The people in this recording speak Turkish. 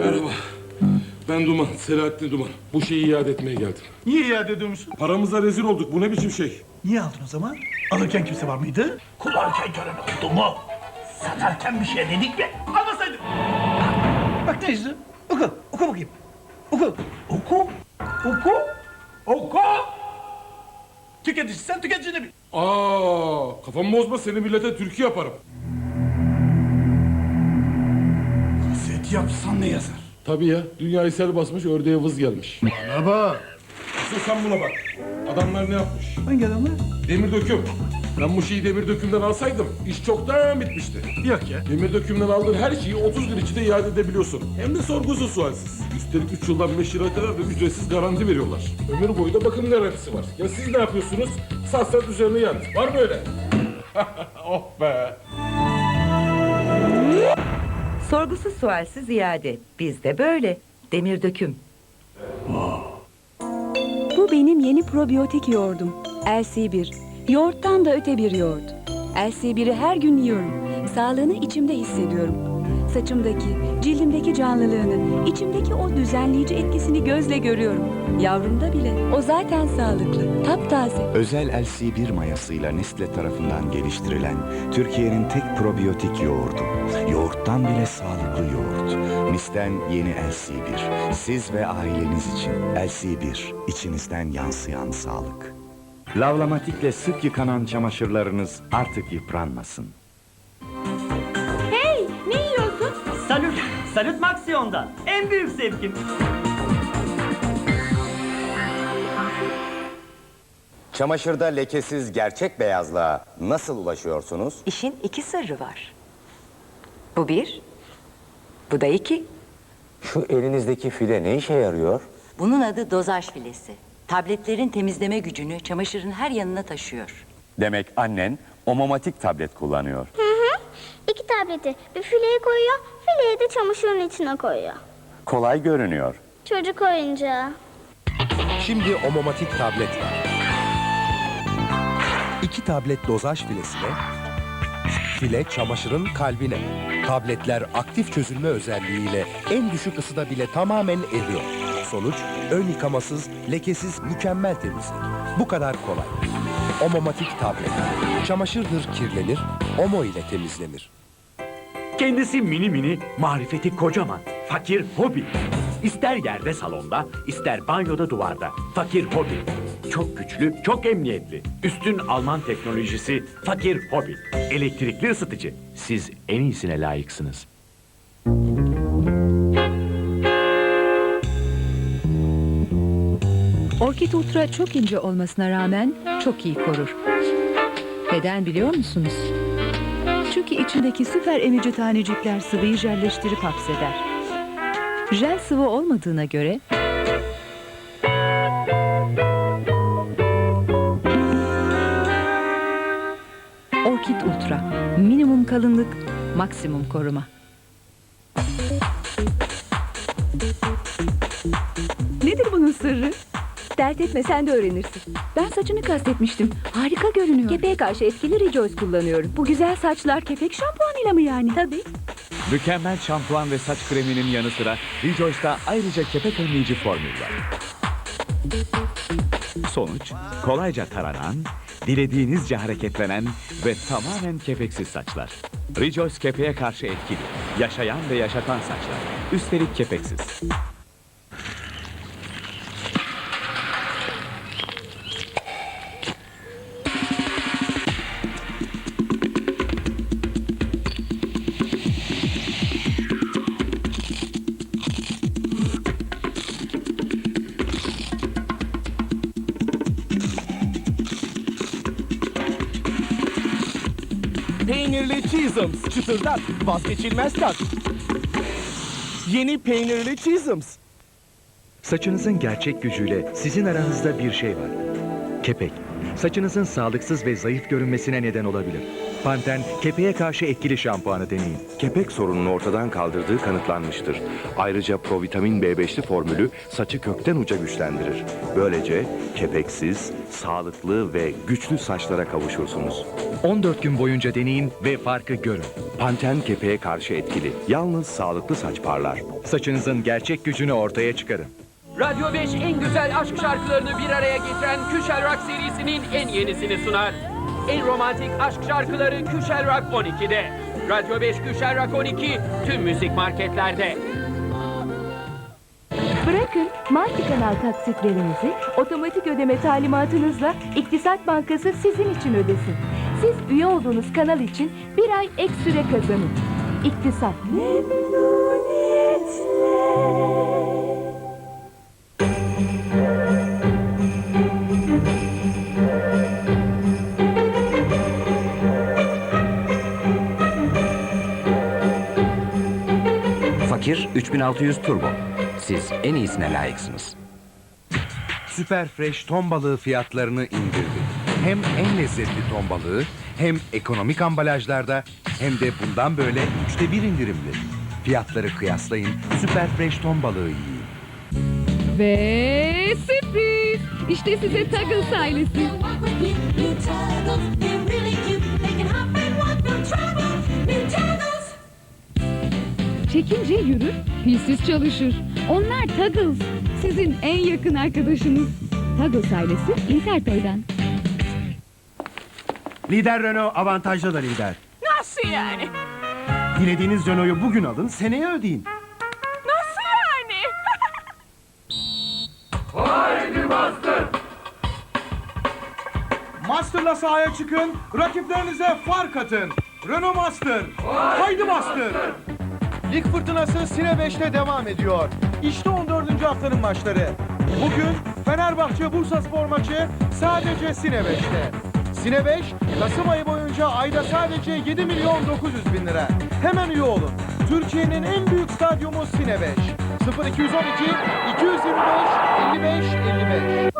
Merhaba. Ben Duman, Selahattin Duman. Bu şeyi iade etmeye geldim. Niye iade ediyormuşsun? Paramıza rezil olduk. Bu ne biçim şey? Niye aldın o zaman? Alırken kimse var mıydı? Kullanırken gören oldu mu? Satarken bir şey dedik mi? Almasaydın. Bak ne yazdı? Oku, oku bakayım. Oku. Oku. Oku. Oku. Tüketici, sen tüketicini bil. Aa, kafamı bozma seni millete türkü yaparım. Set yapsan ne yazar? Tabii ya. Dünyayı sel basmış, ördeğe vız gelmiş. Bana bak. Asıl sen buna bak. Adamlar ne yapmış? Hangi adamlar? Demir döküm. Ben bu şeyi demir dökümden alsaydım iş çoktan bitmişti. Yok ya. Demir dökümden aldığın her şeyi 30 gün içinde iade edebiliyorsun. Hem de sorgusuz sualsiz. Üstelik 3 yıldan 5 yıla kadar da ücretsiz garanti veriyorlar. Ömür boyu da bakım garantisi var. Ya siz ne yapıyorsunuz? Satsat üzerine yan. Var mı öyle? oh be. Sorgusuz sualsiz iade. Bizde böyle. Demir döküm. Bu benim yeni probiyotik yoğurdum. LC1. Yoğurttan da öte bir yoğurt. LC1'i her gün yiyorum. Sağlığını içimde hissediyorum. Saçımdaki, cildimdeki canlılığını, içimdeki o düzenleyici etkisini gözle görüyorum. Yavrumda bile. O zaten sağlıklı, taptaze. Özel LC1 mayasıyla Nestle tarafından geliştirilen Türkiye'nin tek probiyotik yoğurdu. Yoğurttan bile sağlıklı yoğurt. Mis'ten yeni LC1. Siz ve aileniz için LC1. içinizden yansıyan sağlık. Lavlamatikle sık yıkanan çamaşırlarınız artık yıpranmasın. Hey, ne yiyorsun? Salut, Salut Maxion'dan. En büyük zevkim. Çamaşırda lekesiz gerçek beyazlığa nasıl ulaşıyorsunuz? İşin iki sırrı var. Bu bir, bu da iki. Şu elinizdeki file ne işe yarıyor? Bunun adı dozaj filesi. Tabletlerin temizleme gücünü çamaşırın her yanına taşıyor. Demek annen omomatik tablet kullanıyor. İki tableti bir fileye koyuyor, fileyi de çamaşırın içine koyuyor. Kolay görünüyor. Çocuk oyuncağı. Şimdi Omomatik tablet var. İki tablet dozaj filesine, file çamaşırın kalbine. Tabletler aktif çözülme özelliğiyle en düşük ısıda bile tamamen eriyor. Sonuç ön yıkamasız, lekesiz, mükemmel temizlik. Bu kadar kolay. Omomatik tablet. Çamaşırdır kirlenir, Omo ile temizlenir. Kendisi mini mini, marifeti kocaman. Fakir hobi. İster yerde salonda, ister banyoda duvarda. Fakir hobi. Çok güçlü, çok emniyetli. Üstün Alman teknolojisi Fakir hobi. Elektrikli ısıtıcı. Siz en iyisine layıksınız. Orkid Ultra çok ince olmasına rağmen çok iyi korur. Neden biliyor musunuz? Çünkü içindeki süper emici tanecikler sıvıyı jelleştirip hapseder. Jel sıvı olmadığına göre Orkid Ultra minimum kalınlık, maksimum koruma. Nedir bunun sırrı? Dert etme sen de öğrenirsin. Ben saçını kastetmiştim. Harika görünüyor. Kepeğe karşı etkili Rejoice kullanıyorum. Bu güzel saçlar kepek şampuanıyla mı yani? Tabii. Mükemmel şampuan ve saç kreminin yanı sıra Rejoice'da ayrıca kepek önleyici formül var. Sonuç, kolayca taranan, dilediğinizce hareketlenen ve tamamen kepeksiz saçlar. Rejoice kepeğe karşı etkili, yaşayan ve yaşatan saçlar. Üstelik kepeksiz. Peynirli Cheezums, çıtırdat, vazgeçilmez tat. Yeni peynirli Cheezums. Saçınızın gerçek gücüyle sizin aranızda bir şey var. Kepek. Saçınızın sağlıksız ve zayıf görünmesine neden olabilir. Panten kepeğe karşı etkili şampuanı deneyin. Kepek sorununu ortadan kaldırdığı kanıtlanmıştır. Ayrıca provitamin B5'li formülü saçı kökten uca güçlendirir. Böylece kepeksiz, sağlıklı ve güçlü saçlara kavuşursunuz. 14 gün boyunca deneyin ve farkı görün. Panten kepeğe karşı etkili. Yalnız sağlıklı saç parlar. Saçınızın gerçek gücünü ortaya çıkarın. Radyo 5 en güzel aşk şarkılarını bir araya getiren Küşel Rock serisinin en yenisini sunar. En romantik aşk şarkıları Küşel Rock 12'de. Radyo 5 Küşel Rock 12 tüm müzik marketlerde. Bırakın multi-kanal taksitlerinizi otomatik ödeme talimatınızla İktisat Bankası sizin için ödesin. Siz üye olduğunuz kanal için bir ay ek süre kazanın. İktisat. Fakir 3600 Turbo. Siz en iyisine layıksınız. Süper Fresh ton balığı fiyatlarını indirdi. Hem en lezzetli ton balığı hem ekonomik ambalajlarda hem de bundan böyle üçte bir indirimli. Fiyatları kıyaslayın Süper Fresh ton balığı yiyin. Ve sürpriz! İşte size Tuggles ailesi. Çekince yürür, hilsiz çalışır. Onlar Tuggles. Sizin en yakın arkadaşınız. Tuggles ailesi Intertoy'dan. Lider Renault avantajlı da lider. Nasıl yani? Dilediğiniz Renault'u bugün alın, seneye ödeyin. Nasıl yani? Master'la sahaya çıkın, rakiplerinize fark atın. Renault Master, haydi Master! Lig fırtınası Sine 5'te devam ediyor. İşte 14. haftanın maçları. Bugün Fenerbahçe Bursa Spor maçı sadece Sine 5'te. Sine 5, Kasım ayı boyunca ayda sadece 7 milyon 900 bin lira. Hemen üye olun. Türkiye'nin en büyük stadyumu Sine 5. 0212 225 55 55.